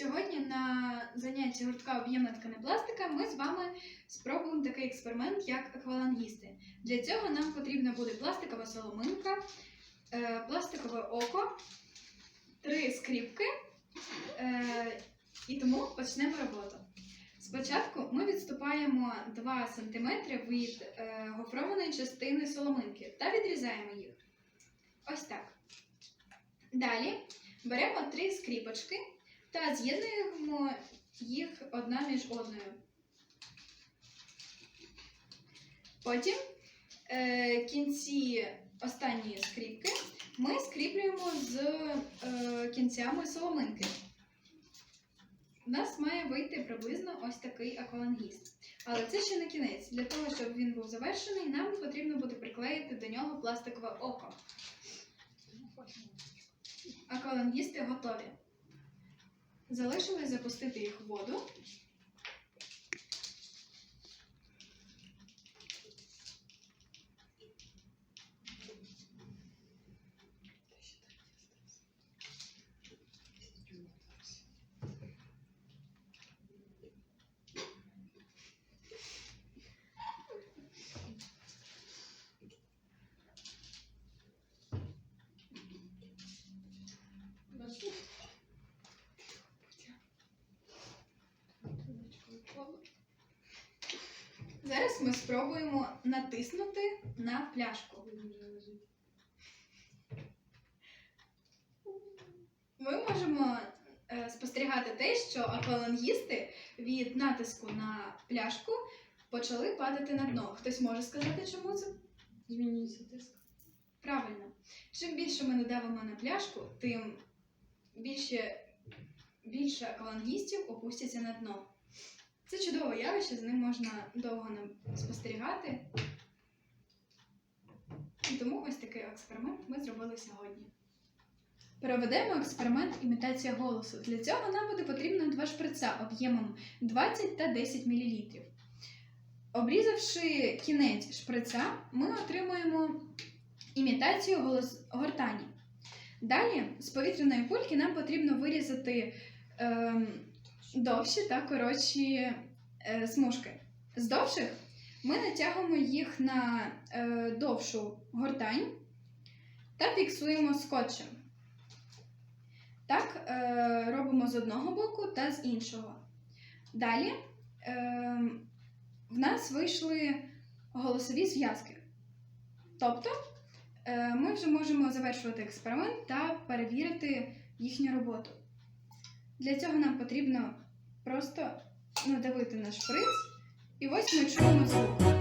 Сьогодні на занятті гуртка об'ємна тканепластика ми з вами спробуємо такий експеримент, як аквалангісти. Для цього нам потрібна буде пластикова соломинка, е, пластикове око, три скріпки. е, І тому почнемо роботу. Спочатку ми відступаємо 2 см від е, гофрованої частини соломинки та відрізаємо їх. Ось так. Далі беремо три скріпочки та з'єднуємо їх одна між одною. Потім е, кінці останньої скріпки ми скріплюємо з е, кінцями соломинки. У нас має вийти приблизно ось такий аквалангіст. Але це ще не кінець. Для того, щоб він був завершений, нам потрібно буде приклеїти до нього пластикове око. Аквалангісти готові. Залишилось запустити їх в воду. Зараз ми спробуємо натиснути на пляшку. Ми можемо е, спостерігати те, що аквалангісти від натиску на пляшку почали падати на дно. Хтось може сказати, чому це? Змінюється тиск. Правильно. Чим більше ми надавимо на пляшку, тим більше, більше аквалангістів опустяться на дно. Чудове явище, з ним можна довго спостерігати. І тому ось такий експеримент ми зробили сьогодні. Проведемо експеримент імітація голосу. Для цього нам буде потрібно два шприца об'ємом 20 та 10 мл. Обрізавши кінець шприца, ми отримуємо імітацію голос гортані. Далі з повітряної кульки нам потрібно вирізати ем, довші та коротші е, смужки. З довших ми натягуємо їх на е, довшу гортань та фіксуємо скотчем. Так е, робимо з одного боку та з іншого. Далі е, в нас вийшли голосові зв'язки. Тобто е, ми вже можемо завершувати експеримент та перевірити їхню роботу. Для цього нам потрібно просто надавити на шприц, і ось ми чуємо звук.